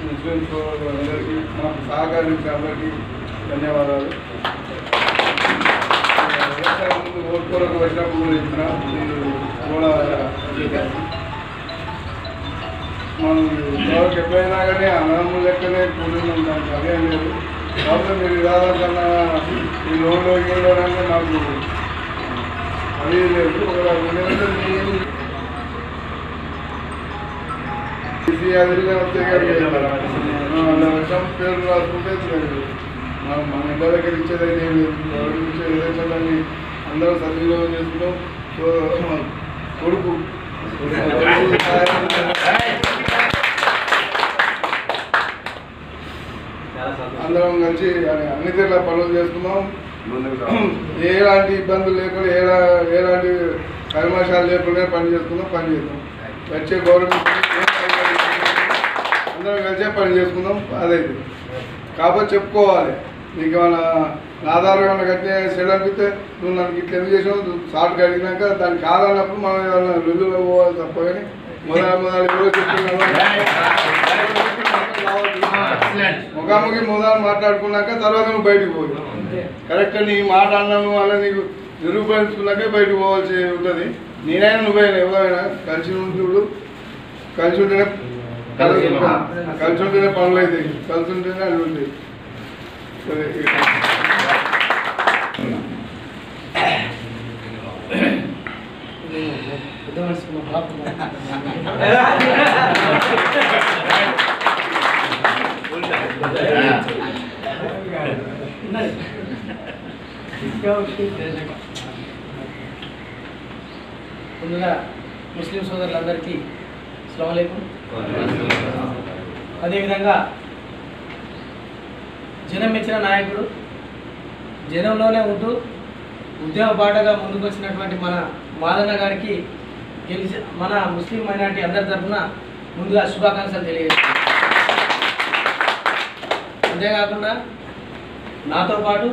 ముస్లిం సోదరులందరికీ మాకు సహకరించిన ధన్యవాదాలు. వ్యవసాయం ముందు ఓటు కొరకు వచ్చినప్పుడు ఇచ్చిన కూడా మనం ఎవరికి ఎప్పుడైనా కానీ అన్నదమ్ముల లెక్కనే కూలీలు ఉంటాం అదేం లేదు కాబట్టి మీరు విధానం కన్నా ఈ లోన్లో గీలో మాకు ఒక వర్షం పేరు రాసుకుంటే మన ఇంటి దగ్గర ఇచ్చేది అయితే అందరం అందరూ సద్వినియోగం చేసుకుంటాం కొడుకు అందరం కలిసి అన్ని తీర్ల పనులు చేసుకున్నాం. ఎలాంటి ఇబ్బందులు లేకుండా ఎలా ఎలాంటి కల్మషాలు లేకుండా పని చేసుకుందాం పని చేద్దాం. వచ్చే గవర్నమెంట్ అందరం కలిసే పని చేసుకుందాం అదైతే. కాకపోతే చెప్పుకోవాలి. నీకు ఏమైనా ఆధారం ఏమైనా కట్టిన అనిపిస్తే నువ్వు నన్ను ఇట్లా ఎందుకు చేసావు షార్ట్ అడిగినాక దానికి కాదన్నప్పుడు మనం ఏదైనా లొల్లులో పోవాలి తప్ప కానీ మొదలు మొదలు ఎవరో చెప్తున్నాను ముఖాముఖి మొదలు మాట్లాడుకున్నాక తర్వాత నువ్వు బయటికి పోయి కరెక్ట్ నీ మాట అన్నాను వల్ల నీకు నిరూపించుకున్నాకే బయటకు పోవాల్సి ఉంటుంది. నేనైనా నువ్వైనా ఎవరైనా కలిసి ఉంటుడు కలిసి ఉంటేనే కలిసి కలిసి ఉంటేనే పనులు అవుతాయి. కలిసి ఉంటేనే అవి ఉంటాయి. సరే పెద్ద మనిషి మా బాపు ఉన్నది. ముందుగా ముస్లిం సోదరులందరికీ అస్సలాముఅలైకుం అదేవిధంగా జనం మెచ్చిన నాయకుడు జనంలోనే ఉంటూ ఉద్యమ బాటగా ముందుకొచ్చినటువంటి మన మాదన్న గారికి గెలిచి మన ముస్లిం మైనార్టీ అందరి తరఫున ముందుగా శుభాకాంక్షలు తెలియజేస్తున్నాను. అంతేకాకుండా నాతో పాటు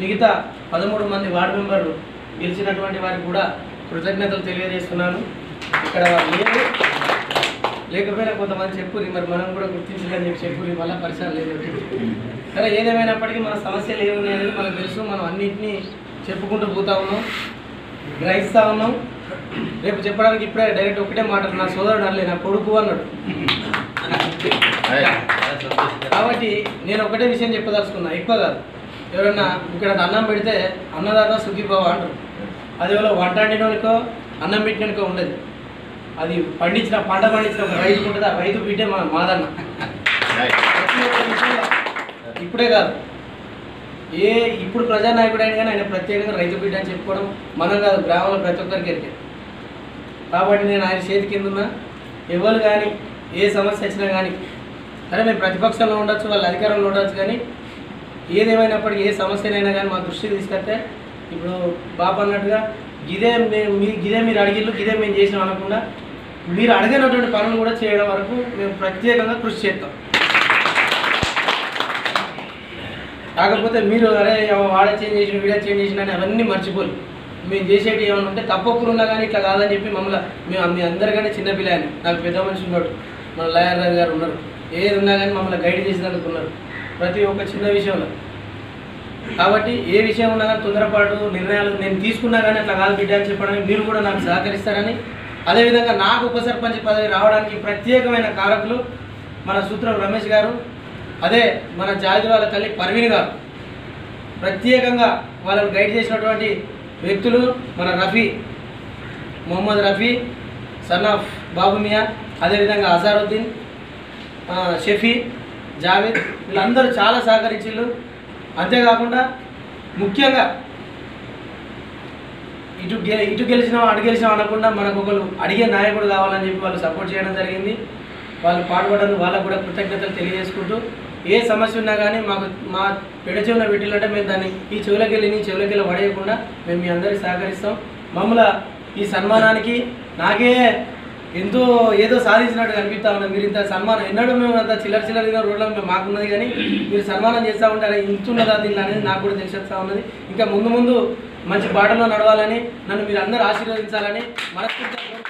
మిగతా పదమూడు మంది వార్డు మెంబర్లు గెలిచినటువంటి వారికి కూడా కృతజ్ఞతలు తెలియజేస్తున్నాను. ఇక్కడ లేరు. లేకపోయినా కొంతమంది చెప్పురి మరి మనం కూడా గుర్తించాలని చెప్పి చెప్పురి మళ్ళీ పరిసరాలు లేదు సరే ఏదేమైనప్పటికీ మన సమస్యలు ఏమున్నాయి అనేది మనకు తెలుసు. మనం అన్నింటినీ చెప్పుకుంటూ పోతా ఉన్నాం. గ్రహిస్తూ ఉన్నాం. రేపు చెప్పడానికి ఇప్పుడే డైరెక్ట్ ఒకటే మాట నా సోదరుడు అనలే నా కొడుకు అన్నాడు. కాబట్టి నేను ఒకటే విషయం చెప్పదలుచుకున్నా. ఎక్కువ కాదు. ఎవరన్నా ఇక్కడ అన్నం పెడితే అన్నదాత సుఖీభావ అంటారు. అది ఎవరో వంట వండినోనికో అన్నం పెట్టినోనికో ఉండదు. అది పండించిన పంట పండించిన రైతు ఉంటుంది ఆ రైతు బిడ్డే మా మాదన్న. ఇప్పుడే కాదు. ఏ ఇప్పుడు ప్రజానాయకుడు అయినా కానీ ఆయన ప్రత్యేకంగా రైతు బిడ్డ అని చెప్పుకోవడం మనం కాదు గ్రామంలో ప్రతి ఒక్కరికి ఎరికే. కాబట్టి నేను ఆయన చేతి కింద ఉన్నా ఎవరు కానీ ఏ సమస్య వచ్చినా కానీ సరే మేము ప్రతిపక్షంలో ఉండొచ్చు వాళ్ళ అధికారంలో ఉండొచ్చు కానీ ఏదేమైనప్పటికీ ఏ సమస్యనైనా కానీ మా దృష్టికి తీసుకొస్తే ఇప్పుడు బాబు అన్నట్టుగా గిదే మేము మీ గిదే మీరు అడిగిళ్ళు గిదే మేము చేసినాం అనకుండా మీరు అడిగినటువంటి పనులు కూడా చేయడం వరకు మేము ప్రత్యేకంగా కృషి చేస్తాం. కాకపోతే మీరు అరే వాడే చేంజ్ చేసిన వీడియో చేంజ్ చేసిన అని అవన్నీ మర్చిపోరు. మేము చేసేటి ఏమైనా ఉంటే తప్పొప్పులు ఉన్నా కానీ ఇట్లా కాదని చెప్పి మమ్మల్ని మేము మీ అందరికంటే చిన్నపిల్లని నాకు పెద్ద మనిషి ఉన్నాడు మన లయర్ రాజు గారు ఉన్నారు. ఏది ఉన్నా కానీ మమ్మల్ని గైడ్ చేసినందుకు ఉన్నారు. ప్రతి ఒక్క చిన్న విషయంలో. కాబట్టి ఏ విషయం ఉన్నా కానీ తొందరపాటు నిర్ణయాలు నేను తీసుకున్నా కానీ అట్లా కాదు బిడ్డ అని చెప్పడానికి మీరు కూడా నాకు సహకరిస్తారని. అదేవిధంగా నాకు ఉప సర్పంచ్ పదవి రావడానికి ప్రత్యేకమైన కారకులు మన సూత్రం రమేష్ గారు అదే మన జాతి వాళ్ళ తల్లి పర్వీన్ గారు. ప్రత్యేకంగా వాళ్ళని గైడ్ చేసినటువంటి వ్యక్తులు మన రఫీ మొహమ్మద్ రఫీ సన్ ఆఫ్ బాబు మియా అదేవిధంగా అజారుద్దీన్ షఫీ జావేద్ వీళ్ళందరూ చాలా సహకరించారు అంతేకాకుండా ముఖ్యంగా ఇటు గె ఇటు గెలిచినాం అటు గెలిచినాం అనకుండా మనకు ఒకరు అడిగే నాయకుడు కావాలని చెప్పి వాళ్ళు సపోర్ట్ చేయడం జరిగింది. వాళ్ళు పాటుపడడం వాళ్ళకు కూడా కృతజ్ఞతలు తెలియజేసుకుంటూ ఏ సమస్య ఉన్నా కానీ మాకు మా పెడ చెవులో పెట్టిలంటే మేము దాన్ని ఈ చెవులకి వెళ్ళి నీ చెవులకి వెళ్ళి పడేయకుండా మేము మీ అందరికీ సహకరిస్తాం. మమ్మల్ని ఈ సన్మానానికి నాకే ఎంతో ఏదో సాధించినట్టు కనిపిస్తా ఉన్నాం. మీరు ఇంత సన్మానం ఎన్నడూ మేము అంత చిల్లర చిల్లరగా రోడ్ల మేము మాకున్నది కానీ మీరు సన్మానం చేస్తూ ఉంటారు ఇంతున్నదా దీనిలో అనేది నాకు కూడా తెలిసేస్తా ఉన్నది. ఇంకా ముందు ముందు మంచి బాటలో నడవాలని నన్ను మీరు అందరూ ఆశీర్వదించాలని మనస్ఫూర్తిగా